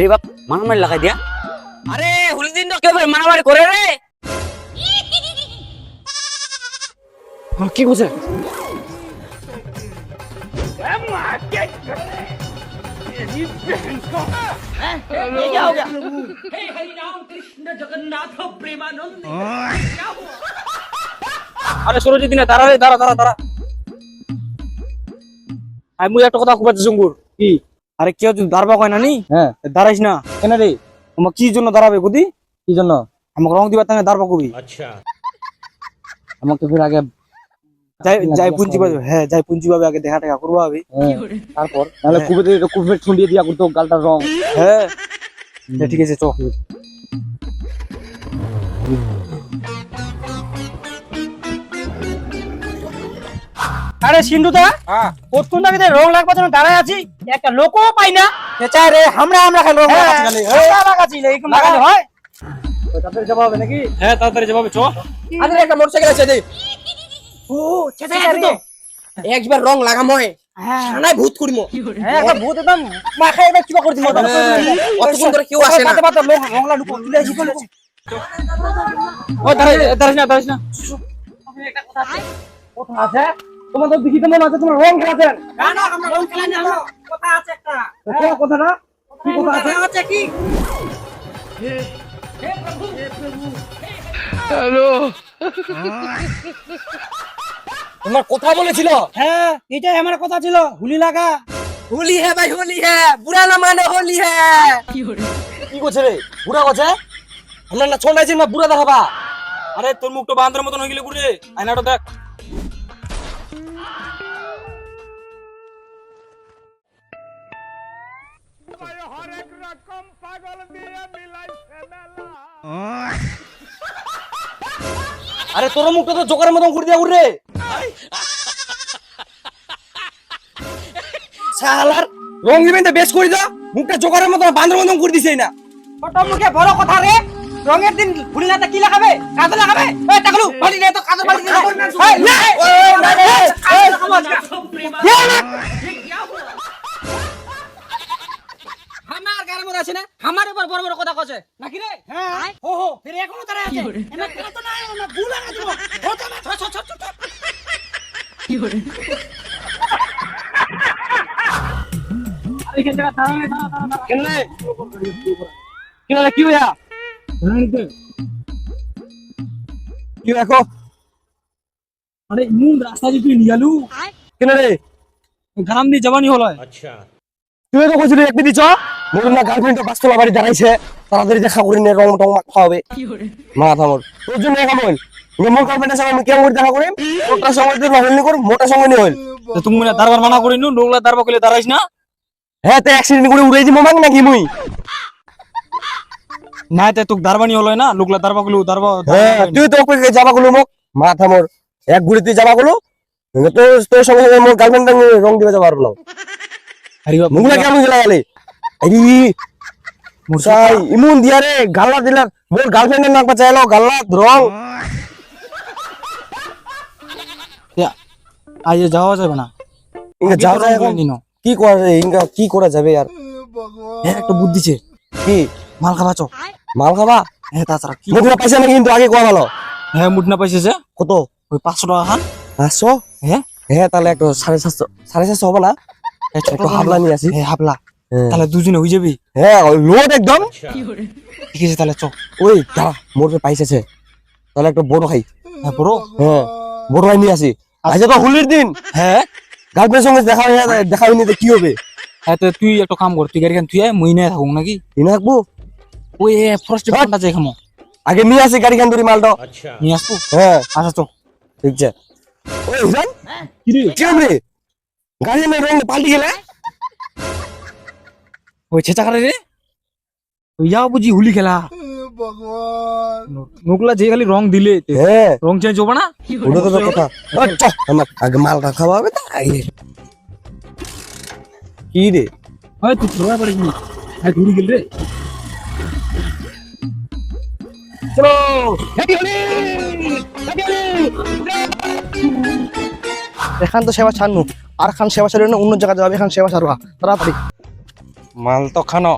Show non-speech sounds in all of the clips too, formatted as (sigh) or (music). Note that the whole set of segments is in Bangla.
এই বাপ মারামারি লাগাই দিয়া। আরে হোলি দিন তো কেউ মারামারি করে রে? কি করছে আরে সরোজি দিনে দাঁড়া রে দাঁড়া দাঁড়া দাঁড়া। আমি একটা কথা খুব জঙ্গুর। কি? আরে কেউ যদি দাঁড়বা কয় না নি? হ্যাঁ। দাঁড়াইস না। কেন রে? তোমার কি জন্য দাঁড়াবে কুদি? কি জন্য? আমাকে রং দিবার তাহলে দাঁড়বা কবি আচ্ছা। আমাকে ফির আগে যাই যাই পুঞ্জি পাবে হ্যাঁ যাই পুঞ্জি পাবে আগে দেখা টেকা করব আমি তারপর? নাহলে কুবে কুবে ছুঁড়িয়ে দিয়া করতো গালটার রং। হ্যাঁ। হ্যাঁ, ঠিক আছে চ। আরে কতক্ষণ থেকে রং লাগবার জন্য দাঁড়ায় আছি? একটা লোকও পাই না। চাই রে? আমরা আমরা খালি হ্যাঁ। আমরা লাগাচ্ছি, এরকম লাগালে হয়? তাড়াতাড়ি জবাব হবে নাকি? হ্যাঁ তাড়াতাড়ি জবাবে চ। আরে একটা মোটরসাইকেল আছে দে। ও চেঁচা আছে তো একবার রং লাগাম হয়। থানায় ভূত করিম হ্যাঁ একটা ভূত একদম মাখায় একদম চিপা করে দিল অতক্ষণ ধরে কেউ আসে না। পাতে পাতে লোক রংলা ঢুকো তুলে আসি চলে ও দাঁড়াই দাঁড়াইস না দাঁড়াইস না। কথা আছে? তোমার তো দেখি মনে আছে তোমার রং খেলাছেন না না আমরা রং খেলা না। কথা আছে একটা। কোন কথাটা? কি কথা আছে? আছে কি? তোমার কথা বলেছিল? হ্যাঁ এটাই আমার কথা ছিল। হুলি লাগা। হোলি হ্যাঁ ভাই হোলি হ্যাঁ বুড়া না মানে হোলি হ্যাঁ কি করছে রে? বুড়া করছে? আমরা না ছোট না বুড়া দেখাবা। আরে তোর মুখটা বান্দরের মতন হয়ে গেলে ঘুরে আয়নাটা দেখ। আরে তোর মুখটা তো জোকারের মতন ঘুরে দিয়া ঘুরে শালার রং দিবেন বেশ করে দাও মুখটা জোকারের মতন বান্দরের মতন ঘুরে দিছে না ছোট মুখে বড় কথা রে রঙের দিন হুলি লাতে কি লাগাবে কাজে লাগাবে এই টাকলু বাড়ি নে তো কাজে নে এই না না এই আমার গায়ের মধ্যে আছে না? আমার এবার বড় বড় কথা কছে নাকি রে? হ্যাঁ। হো হো ফিরে এখনও তারা আছে। এমন কেন তো নাই না ভুল লাগা দিব হতো না ছ ছ ছ ছ কেন রে কেন রে কি হইয়া? কি দেখো আরে ইমুন রাস্তা যে তুই নিয়ালু কেন রে? গ্রাম দিয়ে জবানি হলো। তুই তো কইছিলি এক দিছ মোর না গার্লফ্রেন্ড বাস্তলা বাড়ি দাঁড়াইছে তাড়াতাড়ি দেখা করে নে রং টং মাখা হবে। মাথা মোর তোর জন্য একা মইল মোর গার্লফ্রেন্ডের সঙ্গে আমি কেমন করে দেখা করি? মোটা সঙ্গে তো নহল নি কর মোটা সঙ্গে নি হইল। তুমি মানে দারবার মানা করি নু লোকলা দারবা কইলে দাঁড়াইস না? হ্যাঁ তো অ্যাক্সিডেন্ট করে উড়াই দিব মাগ নাকি মুই? না তে তুক দারবানি হলো না লোকলা দারবা কইলে দারবা হ্যাঁ তুই তো ওকে যাবা গুলো মোক মাথা মোর এক ঘুরে তুই যাবা গুলো তোর তোর সঙ্গে মোর গার্লফ্রেন্ড রং দিবে যাবার না। আরে মুগলা কেমন গেলা ইমুন দিয়া রে গাল্লা দিলার মোর গার্লফ্রেন্ডের নাক বাঁচাইলো গাল্লা রং। আজ যাওয়া যাবে না। ইনকা যাও যায় এখন। কি করা যায় ইনকা কি করা যাবে আর? হ্যাঁ একটা বুদ্ধিছে কি? মাল খাবা চো। মাল খাবা? হ্যাঁ তাছাড়া কি মুখলা পয়সা নাকি কিন্তু? আগে কোয়া ভালো? হ্যাঁ মুড না পাইছে যে। কত? ওই পাঁচশো টাকা খান। পাঁচশো? হ্যাঁ। হ্যাঁ তাহলে একটু সাড়ে সাতশো সাড়ে সাতশো হবে না? একটু হাবলা নিয়ে আসি। হ্যাঁ হাবলা। হ্যাঁ। তাহলে দুজনে হয়ে যাবি? হ্যাঁ লোড একদম। ঠিক আছে তাহলে চো ওই দাঁড়া মোর পাইছেছে তাহলে একটু বড় খাই। হ্যাঁ বড়? হ্যাঁ বড় ভাই নিয়ে আসি। আজকে তো হোলির দিন। হ্যাঁ? গার্লফ্রেন্ডের সঙ্গে দেখা হয়ে দেখা হয়নি কি হবে? হ্যাঁ তো তুই একটা কাম কর তুই গাড়ি খান তুই আয় মুই নিয়ে থাকুক নাকি? কিনে রাখব ওই ফরেস্ট ডিপার্টমেন্ট আছে খামো আগে নিয়ে আসি গাড়ি খান ধরি মালটা। নিয়ে আসব? হ্যাঁ। আচ্ছা চো ঠিক আছে। ওই হুসান কি রে? গাড়ি না রং পাল্টি গেলে ওই ছেচা কারে রে? ওই যাও বুঝি হুলি খেলা। নোকলা যে খালি রং দিলে হ্যাঁ রং চেঞ্জ হবে না? ওটা তো তোর কথা। আচ্ছা আমার আগে মালটা খাওয়া হবে কি রে? হয় তুই ধরা পারিস নি হ্যাঁ ঘুরি গেল রে চলো হ্যাপি হোলি হ্যাপি হোলি এখান তো সেবা ছাড়নু আর খান সেবা ছাড়বে না অন্য জায়গায় যাবে এখান সেবা ছাড়বা। তাড়াতাড়ি। মাল তো খানো।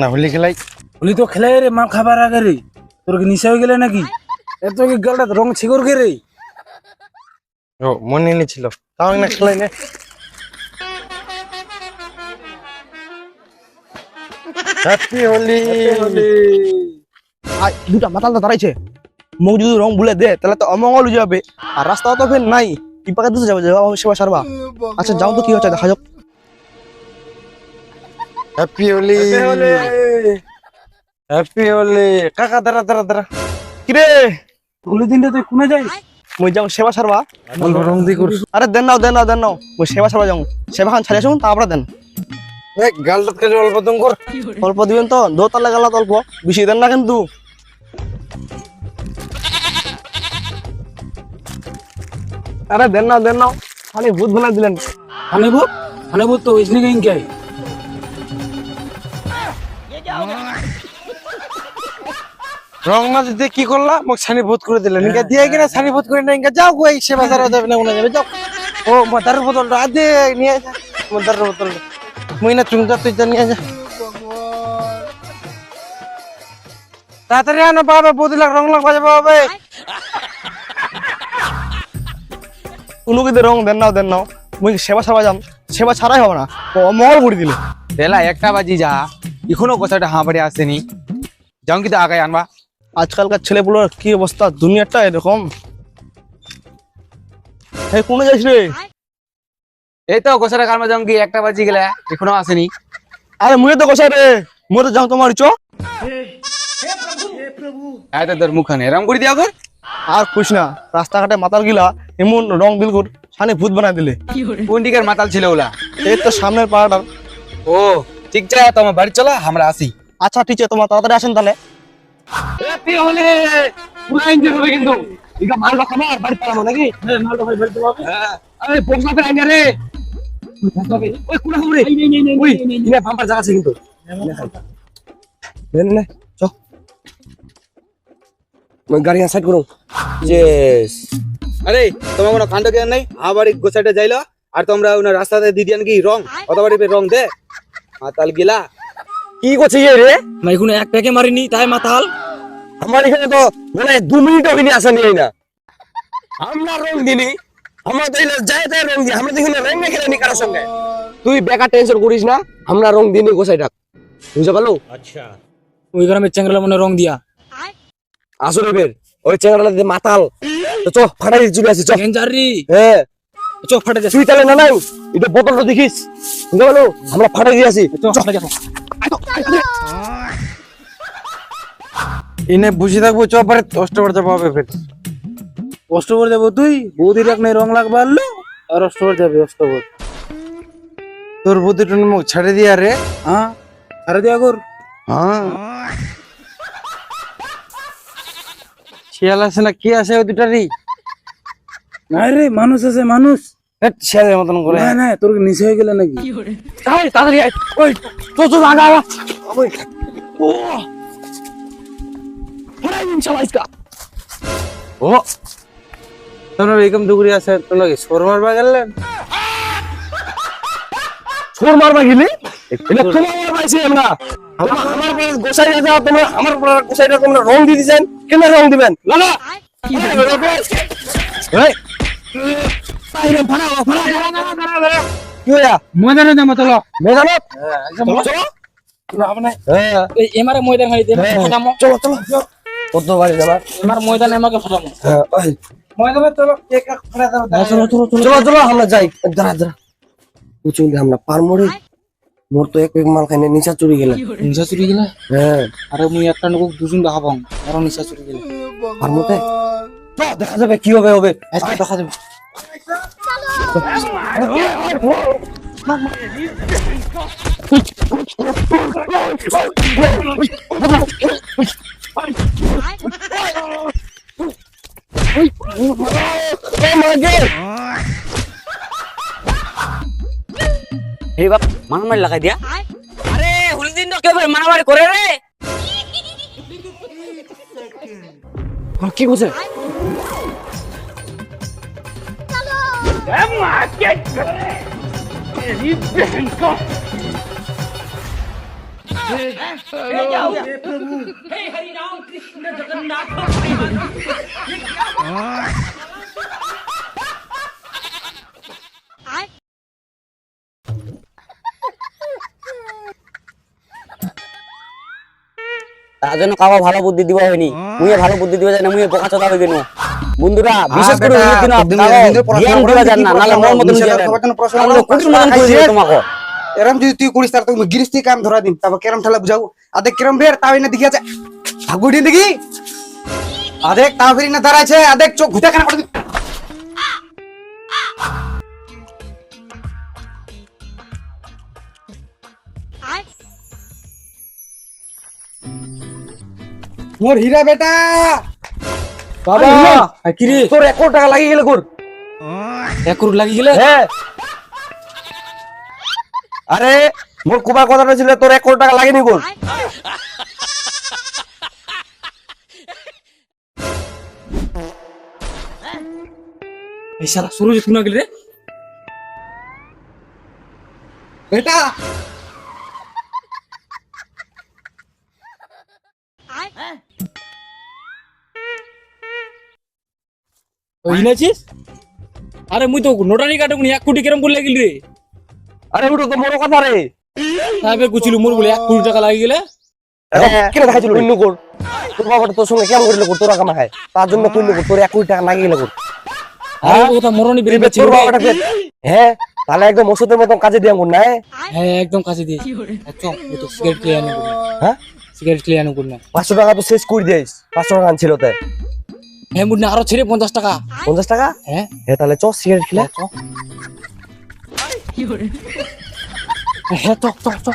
না হোলি খেলাই। হোলি তো খেলাই রে মাল খাবার আগে রে। তোর কি নিশা হয়ে গেলে নাকি? এত কি গালটা রং ছিগর গে রে? ও মনে নিছিল। তাও না খেলাই না। হ্যাপি হোলি আর দুটা মাতাল তো দাঁড়াইছে। মুখ যদি রং ভুলে দে তাহলে তো অমঙ্গল হয়ে যাবে। আর রাস্তাও তো ফের নাই। ইপাকে দিতে যাবে যাওয়া সেবা সারবা। আচ্ছা যাও তো কি হচ্ছে দেখা যাক। হ্যাপি হোলি হ্যাপি হোলি কাকা দাঁড়া দাঁড়া দাঁড়া। কিরে? হোলি দিনটা তুই কোনে যাই? মুই যাও সেবা সারবা রং দি কর আরে দেন নাও দেন নাও দেন নাও। মুই সেবা সারবা যাও। সেবা খান ছাড়িয়ে আসুন তারপরে দেন। এই গালটা কাছে অল্প দম কর অল্প দিবেন তো দোতলা গেল অল্প। বেশি দেন না কিন্তু। আরে দেন নাও দেন নাও। খালি ভূত বানা দিলেন। খানে ভূত খানে ভূত তো ওইসনে গেইন কে রং না দিতে কি করলা? মোক ছানি ভূত করে দিলে। নিকা দিয়ে কিনা ছানি ভূত করে না যাও গো এই সেবা যাবে না যাবে যাও। ও মাদার বোতলটা আদে নিয়ে যা। মাদার বোতলটা মুই না চুংটা তুই যা নিয়ে যা। তাড়াতাড়ি আনো বাবা বৌদি লাখ রং বাবা কিন্তু রং দেন নাও দেন নাও। মুই সেবা সারবা যাম। সেবা ছাড়াই হবে না। ও মঙ্গল করে দিলে। বেলা একটা বাজি যা। এখনও গোছাটা হাঁ বাড়ি আসেনি। যাও কিন্তু আগায় আনবা। আজকালকার ছেলেগুলোর কি অবস্থা? দুনিয়াটা এরকম। এই কোনে যাইস রে? এই তো গোছাটা কারমা কি একটা বাজি গেলে এখনও আসেনি। আরে মুয়ে তো রে মুয়ে তো যাও তোমার চো এত তোর মুখানে এরম করে দিয়া কর আর খুশ না রাস্তাঘাটে মাতাল গিলা এমন রং দিল কর সানে ভূত বানাই দিলে। কোন দিকের মাতাল ছিল ওলা? এই তো সামনের পাড়াটার। ও ঠিক যা তোমার বাড়ি চলা আমরা আসি। আচ্ছা ঠিক আছে তোমার তাড়াতাড়ি আসেন তাহলে। গাড়ি সাইড করো ইয়েস আরে তোমার কোনো কাণ্ড জ্ঞান নাই? আমার বাড়ি গোছাটা যাইলো আর তোমরা ওনার রাস্তাতে দিয়ে দিয়ান কি রং? অত বাড়ি রং দে। মাতাল গিলা। কি করছিস রে? না এখন এক প্যাকে মারিনি তাই মাতাল। আমার এখানে তো মানে দু মিনিট ওখানে আসা নিয়ে না। আমরা রং দিনি আমরা তো যাই তাই রং দিই আমরা তো এখানে রং খেলে নি কারোর সঙ্গে। তুই বেকার টেনশন করিস না আমরা রং দিনি গোসাই ডাক বুঝতে পারল? ওই গ্রামের চ্যাংরা মনে রং দিয়া। আসলে বের ওই দিতে মাতাল। তো চ ফাটাই চলে আসি চ। হ্যাঁ। চোখ ফাটে তুই তাহলে না নাই এটা বোতলটা দেখিস। বুঝতে পারল? আমরা ফাটাই দিয়ে আসি। চোখ ফাটে (laughs) এনে বুঝে থাকব চ পরে কষ্ট করতে পাবে ফের। কষ্ট করে যাব তুই? বৌদির এক রং লাগবে আনলো আর কষ্ট করে যাবে কষ্ট করে। তোর মুখ ছেড়ে দিয়া রে। হ্যাঁ? দিয়া কর। হ্যাঁ। শিয়াল আছে না কি আছে ওই দুটারই? না রে মানুষ আছে মানুষ। হেট, মতন করে। না না তোর নিচে হয়ে গেলে নাকি? আয়, তাড়াতাড়ি আয়। ওই তো তো আগা আগা ওই। ও। ফড়াই দিন শালা ও। তোমরা এরকম দুগুরি আছে তোমরা কি সোর মারবা গেলেন? সোর মারবা গেলি? এটা তোমার মারবাইছি আমরা। আমার আমার পাড়ার গোসাই আছে আর তোমরা আমার পাড়ার গোসাইটা তোমরা রং দিয়ে দিছেন। কেন রং দিবেন? এই বাইরে ফাড়াও ফাড়াও কি হইয়া ময়দানে যাব চলো। মেদানত চলো। চলো। হ্যাঁ এই এমারে ময়দান হয়ে দেবে ফাটামো চলো চলো। কত বাড়ি যাবার আমার ময়দানে আমাকে ফাটামো হ্যাঁ ময়দানে চলো এক এক ফাটা দাও চলো চলো চলো। চলো আমরা যাই। দাঁড়া দাঁড়া। উঁচু আমরা পারমো রে মোর তো এক এক মাল খাইনে নিচা চুরি গেলে। নিশা চুরি গেলে? হ্যাঁ আরে মুই একটা লোক দুজন দেখাবো আরও নিশা চুরি গেলে। দেখা যাবে কি হবে হবে। দেখা যাবে। এই বাপ মারামারি লাগাই দিয়া। আরে হোলি দিন তো কেউ মারামারি করে রে। কি করছে তার জন্য কাবা ভালো বুদ্ধি দিবা হয়নি। মুই ভালো বুদ্ধি দিবা জানি মুই বোকা চোদা হয়ে গেল বন্ধুরা বিশেষ করে তোর জ্ঞান দিবা জান না নালে মতন খাইছিস? তোমাকে এরম যদি তুই করিস তাহলে তুমি গিরিস্তি কাম ধরা দিন। তারপর কেরম ঠেলা বুঝাও। আদেক কেরম বের? তাও না দেখি আছে। ভাগুড়ি দেখি। আদেক তাও ফিরি না দাঁড়াইছে আদেক চোখ ঘুতে কেন করে মোর হীরা বেটা! বাবা! কি রে? তোর এক কোটি টাকা লাগিয়ে গেলে কোর এক করুট লাগি গেলে? হ্যাঁ। আরে মোর কুবার কথাটা ছিল তোর এক কোটি টাকা লাগেনি কোর এই সারা শুরু যে শুনা গেলে রে? বেটা! ওই নাচিস আরে মুই তো নোটারি কাটে এক কোটি কেরম করে লাগিল রে। আরে ওটা তো বড় কথা রে। সাহেবে মোর বলে এক কোটি টাকা লাগি গেলে। কেন দেখাইছিল? কুইন্য কোর। তোর বাবাটা তোর সঙ্গে কেমন কোর তোরা কামা খায় তার জন্য কোর তোর এক কোটি টাকা লাগিয়ে গেলে কোর। আরে ও কথা মরণই বেরিয়ে তোর বাবাটা হ্যাঁ? তাহলে একদম ওষুধের মতন কাজে দিয়া কোর না হ্যাঁ একদম কাছে দিয়ে। চল এই তো সিগারেট খেয়ে আনো হ্যাঁ? সিগারেট খেয়ে আনো করুন পাঁচশো টাকা তো শেষ করে দিস পাঁচশো টাকা আনছিল তাই হ্যাঁ মুন্না আরও ছেড়ে পঞ্চাশ টাকা। পঞ্চাশ টাকা? হ্যাঁ। হ্যাঁ তাহলে চ সিগারেট খেলে। হ্যাঁ তো তো তো